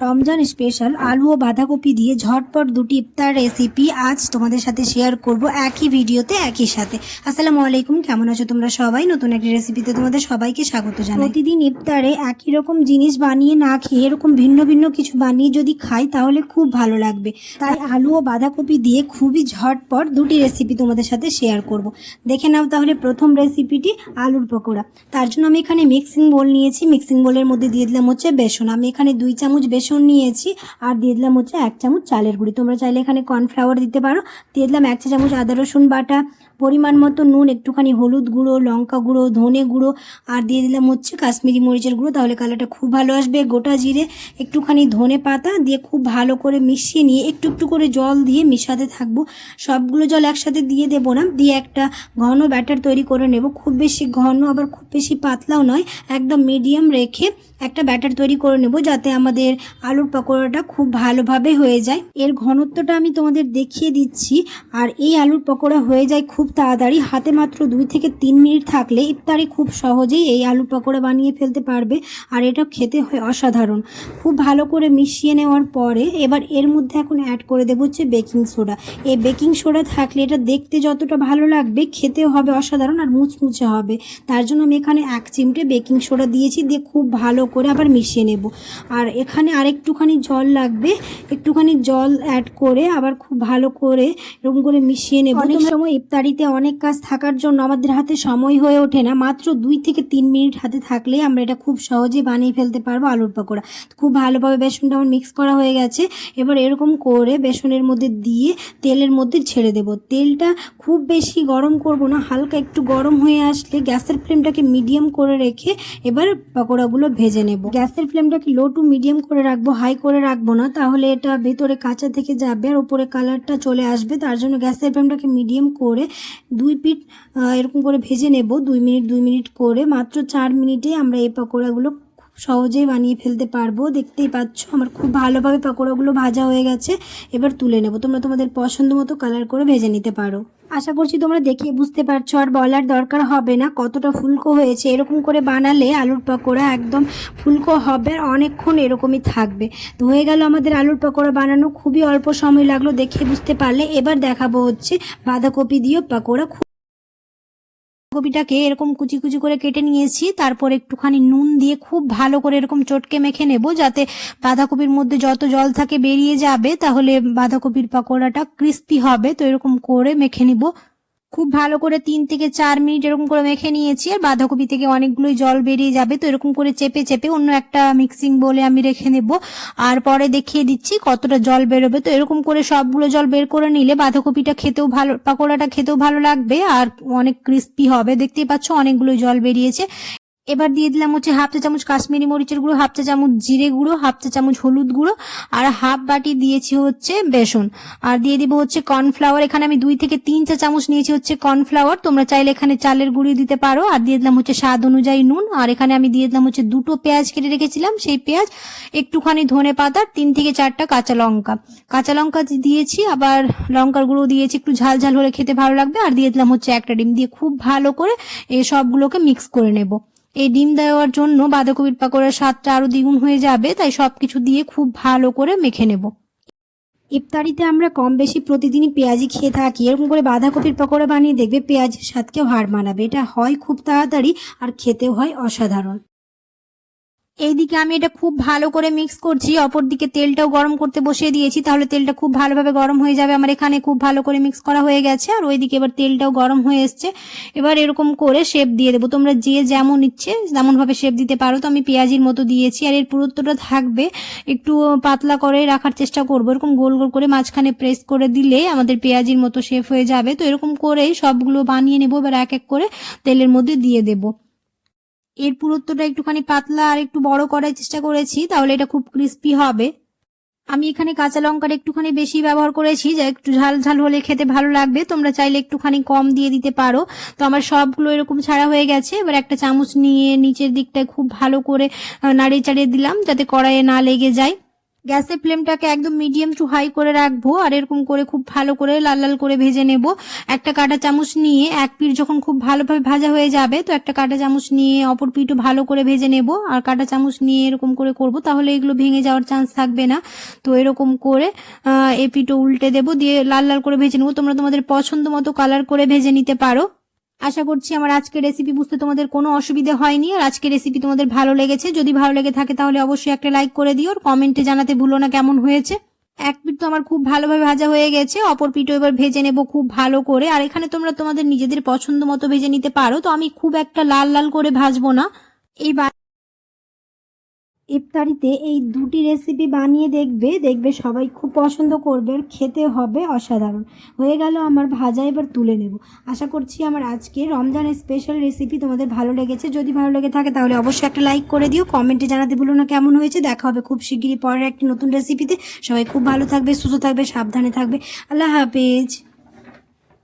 Ramzan special আলু ও বাঁধাকপি দিয়ে ঝটপট দুটি ইফতার রেসিপি আজ তোমাদের সাথে শেয়ার করব একই ভিডিওতে একই সাথে। আসসালামু আলাইকুম, কেমন আছো তোমরা সবাই? নতুন একটি রেসিপিতে তোমাদের সবাইকে স্বাগত জানাই। প্রতিদিন ইফতারে একই রকম জিনিস বানিয়ে না খেয়ে এরকম ভিন্ন ভিন্ন কিছু বানিয়ে যদি খাই তাহলে খুব ভালো লাগবে। তাই আলু ও বাঁধাকপি দিয়ে খুবই ঝটপট দুটি রেসিপি তোমাদের সাথে শেয়ার করব। দেখে নাও তাহলে প্রথম রেসিপিটি আলুর পকোড়া। তার জন্য আমি এখানে মিক্সিং বোল নিয়েছি। মিক্সিং বোলের মধ্যে দিয়ে দিলাম হচ্ছে বেসন। আমি এখানে দুই চামচ বেসন নিয়েছি। আর দিয়ে দিলাম হচ্ছে এক চামচ চালের গুঁড়ি। তোমরা চাইলে এখানে কর্নফ্লাওয়ার দিতে পারো। দিয়ে দিলাম এক চা চামচ আদা, রসুন বাটা, পরিমাণ মতো নুন, একটুখানি হলুদ গুঁড়ো, লঙ্কা গুঁড়ো, ধনে গুঁড়ো, আর দিয়ে দিলাম হচ্ছে কাশ্মীরি মরিচের গুঁড়ো। তাহলে কালারটা খুব ভালো আসবে, গোটা জিরে, একটুখানি ধনে পাতা দিয়ে খুব ভালো করে মিশিয়ে নিয়ে একটু একটু করে জল দিয়ে মিশাতে থাকব। সবগুলো জল একসাথে দিয়ে দেবো না। দিয়ে একটা ঘন ব্যাটার তৈরি করে নেব। খুব বেশি ঘন, আবার খুব বেশি পাতলাও নয়। একদম মিডিয়াম রেখে একটা ব্যাটার তৈরি করে নেব যাতে আমাদের আলুর পকোড়াটা খুব ভালোভাবে হয়ে যায়। এর ঘনত্বটা আমি তোমাদের দেখিয়ে দিচ্ছি। আর এই আলুর পকোড়া হয়ে যায় খুব তাড়াতাড়ি। হাতে মাত্র দুই থেকে তিন মিনিট থাকলে ইফতারে খুব সহজেই এই আলুর পকোড়া বানিয়ে ফেলতে পারবে। আর এটা খেতে হয় অসাধারণ। খুব ভালো করে মিশিয়ে নেওয়ার পরে এবার এর মধ্যে এখন অ্যাড করে দেবো হচ্ছে বেকিং সোডা এই বেকিং সোডা থাকলে এটা দেখতে যতটা ভালো লাগবে, খেতেও হবে অসাধারণ আর মুচমুচে হবে। তার জন্য আমি এখানে এক চিমটে বেকিং সোডা দিয়েছি। দিয়ে খুব ভালো করে আবার মিশিয়ে নেব। আর এখানে আরেকটুখানি জল লাগবে একটুখানি জল অ্যাড করে আবার খুব ভালো করে এরকম করে মিশিয়ে নেব। অনেক সময় ইফতারিতে অনেক কাজ থাকার জন্য আমাদের হাতে সময় হয়ে ওঠে না মাত্র দুই থেকে তিন মিনিট হাতে থাকলে আমরা এটা খুব সহজে বানিয়ে ফেলতে পারব আলুর পকোড়া। খুব ভালোভাবে বেসনটা আমার মিক্স করা হয়ে গেছে এবার এরকম করে বেসনের মধ্যে দিয়ে তেলের মধ্যে ছেড়ে দেব। তেলটা খুব বেশি গরম করব না হালকা একটু গরম হয়ে আসলে গ্যাসের ফ্লেমটাকে মিডিয়াম করে রেখে এবার পকোড়াগুলো ভেজে নেব। গ্যাসের ফ্লেমটাকে লো টু মিডিয়াম করে রাখব হাই করে রাখব না, তাহলে এটা ভেতরে কাঁচা থেকে যাবে আর উপরে কালারটা চলে আসবে। তার জন্য গ্যাসের ফ্লেমটাকে মিডিয়াম করে দুই পিট এরকম করে ভেজে নেব, দুই মিনিট দুই মিনিট করে। মাত্র চার মিনিটে আমরা এই পকোড়াগুলো সহজেই বানিয়ে ফেলতে পারব। দেখতেই পাচ্ছ, আমার খুব ভালোভাবে পকোড়াগুলো ভাজা হয়ে গেছে। এবার তুলে নেব। তোমরা তোমাদের পছন্দ মতো কালার করে ভেজে নিতে পারো। আশা করছি তোমরা দেখে বুঝতে পারছ, আর বলার দরকার হবে না কতটা ফুলকো হয়েছে। এরকম করে বানালে আলুর পকোড়া একদম ফুলকো হবে, আর অনেকক্ষণ এরকমই থাকবে। তো হয়ে গেল আমাদের আলুর পকোড়া বানানো। খুবই অল্প সময় লাগল দেখে বুঝতে পারলে। এবার দেখাবো হচ্ছে বাঁধাকপি দিয়েও পকোড়া কপিটাকে এরকম কুচি কুচি করে কেটে নিয়েছি, তারপর একটুখানি নুন দিয়ে খুব ভালো করে এরকম চটকে মেখে নেব যাতে বাঁধাকপির মধ্যে যত জল থাকে বেরিয়ে যাবে, তাহলে বাঁধাকপির পাকোড়াটা ক্রিস্পি হবে। তো এরকম করে মেখে নিব। খুব ভালো করে তিন থেকে চার মিনিট এরকম করে মেখে নিয়েছি, আর বাঁধাকপি থেকে অনেকগুলোই জল বেরিয়ে যাবে, তো এরকম করে চেপে চেপে অন্য একটা মিক্সিং বলে আমি রেখে নেব। আর পরে দেখিয়ে দিচ্ছি কতটা জল বেরোবে, তো এরকম করে সবগুলো জল বের করে নিলে বাঁধাকপিটা খেতেও ভালো, পাকোড়াটা খেতেও ভালো লাগবে, আর অনেক ক্রিস্পি হবে। দেখতেই পাচ্ছ অনেকগুলো জল বেরিয়েছে। এবার দিয়ে দিলাম হচ্ছে হাফ চা চামচ কাশ্মীরি মরিচের গুঁড়ো, হাফ চা চামচ জিরে গুঁড়ো, হাফ চা চামচ হলুদ গুঁড়ো আর হাফ বাটি দিয়েছি হচ্ছে বেসন। আর দিয়ে দিব হচ্ছে কর্নফ্লাওয়ার। এখানে আমি দুই থেকে তিন চা চামচ নিয়েছি হচ্ছে কর্নফ্লাওয়ার। তোমরা চাইলে এখানে চালের গুঁড়ি দিতে পারো। আর দিয়ে দিলাম হচ্ছে স্বাদ অনুযায়ী নুন। আর এখানে আমি দিয়ে দিলাম হচ্ছে দুটো পেঁয়াজ কেটে রেখেছিলাম। সেই পেঁয়াজ, একটুখানি ধনে পাতা, তিন থেকে চারটা কাঁচা লঙ্কা। কাঁচা লঙ্কা দিয়েছি, আবার লঙ্কার গুঁড়ো দিয়েছি। একটু ঝাল ঝাল হলে খেতে ভালো লাগবে। আর দিয়ে দিলাম হচ্ছে একটা ডিম। দিয়ে খুব ভালো করে এই সবগুলোকে মিক্স করে নেব। এই ডিম দেওয়ার জন্য বাঁধাকপির পাকোড়ার স্বাদটা আরও দ্বিগুণ হয়ে যাবে, তাই সবকিছু দিয়ে খুব ভালো করে মেখে নেব। ইফতারিতে আমরা কম বেশি প্রতিদিনই পেঁয়াজি খেয়ে থাকি, এরকম করে বাঁধাকপির পকোড়া বানিয়ে দেখবে পেঁয়াজের স্বাদকেও হার মানাবে। এটা হয় খুব তাড়াতাড়ি আর খেতেও হয় অসাধারণ। এইদিকে আমি এটা খুব ভালো করে মিক্স করছি। অপরদিকে তেলটাও গরম করতে বসিয়ে দিয়েছি। তাহলে তেলটা খুব ভালোভাবে গরম হয়ে যাবে। আমার এখানে খুব ভালো করে মিক্স করা হয়ে গেছে। আর ওইদিকে এবার তেলটাও গরম হয়ে এসছে। এবার এরকম করে শেপ দিয়ে দেবো। তোমরা যে যেমন ইচ্ছে তেমনভাবে শেপ দিতে পারো। তো আমি পেঁয়াজির মতো দিয়েছি। আর এর পুরুত্বটা থাকবে একটু পাতলা করে রাখার চেষ্টা করব। এরকম গোল গোল করে মাঝখানে প্রেস করে দিলে আমাদের পেঁয়াজির মতো শেপ হয়ে যাবে। তো এরকম করেই সবগুলো বানিয়ে নেব। এবার এক এক করে তেলের মধ্যে দিয়ে দেবো। এর পুরুত্বটা একটুখানি পাতলা আর একটু বড় করার চেষ্টা করেছি, তাহলে এটা খুব ক্রিস্পি হবে। আমি এখানে কাঁচা লঙ্কার একটুখানি বেশি ব্যবহার করেছি, যা একটু ঝাল ঝাল হলে খেতে ভালো লাগবে, তোমরা চাইলে একটুখানি কম দিয়ে দিতে পারো। তো আমার সবগুলো এরকম ছাড়া হয়ে গেছে, এবার একটা চামচ নিয়ে নিচের দিকটায় খুব ভালো করে নাড়িয়ে চাড়িয়ে দিলাম, যাতে কড়াইয়ে না লেগে যায়। গ্যাসের ফ্লেমটাকে একদম মিডিয়াম টু হাই করে রাখব, আর এরকম করে খুব ভালো করে লাল লাল করে ভেজে নেব। একটা কাঁটা চামচ নিয়ে এক পিঠ যখন খুব ভালোভাবে ভাজা হয়ে যাবে, তো একটা কাঁটা চামচ নিয়ে অপর পিঠও ভালো করে ভেজে নেব। আর কাঁটা চামচ নিয়ে এরকম করে করব, তাহলে এগুলো ভেঙে যাওয়ার চান্স থাকবে না। তো এরকম করে এ পিঠও উল্টে দেবো, দিয়ে লাল লাল করে ভেজে নেব। তোমরা তোমাদের পছন্দ মতো কালার করে ভেজে নিতে পারো। আশা করছি আমার আজকের রেসিপি বুঝতে তোমাদের কোনো অসুবিধে হয়নি, আর আজকের রেসিপি তোমাদের ভালো লেগেছে। যদি ভালো লেগে থাকে তাহলে অবশ্যই একটা লাইক করে দিও, আর কমেন্টে জানাতে ভুলো না কেমন হয়েছে। এক পিঠ তো আমার খুব ভালোভাবে ভাজা হয়ে গেছে, অপর পিঠও এবার ভেজে নেব খুব ভালো করে। আর এখানে তোমরা তোমাদের নিজেদের পছন্দ মতো ভেজে নিতে পারো, তো আমি খুব একটা লাল লাল করে ভাজবো না। এই বা- ইফতারিতে এই দুটি রেসিপি বানিয়ে দেখবে দেখবে সবাই খুব পছন্দ করবে, আর খেতে হবে অসাধারণ। হয়ে গেল আমার ভাজা, এবার তুলে নেব। আশা করছি আমার আজকে রমজানের স্পেশাল রেসিপি তোমাদের ভালো লেগেছে। যদি ভালো লেগে থাকে তাহলে অবশ্যই একটা লাইক করে দিও। কমেন্টে জানাতে ভুলো না কেমন হয়েছে। দেখা হবে খুব শিগগিরই পরের একটি নতুন রেসিপিতে সবাই খুব ভালো থাকবে, সুস্থ থাকবে, সাবধানে থাকবে। আল্লাহ হাফেজ।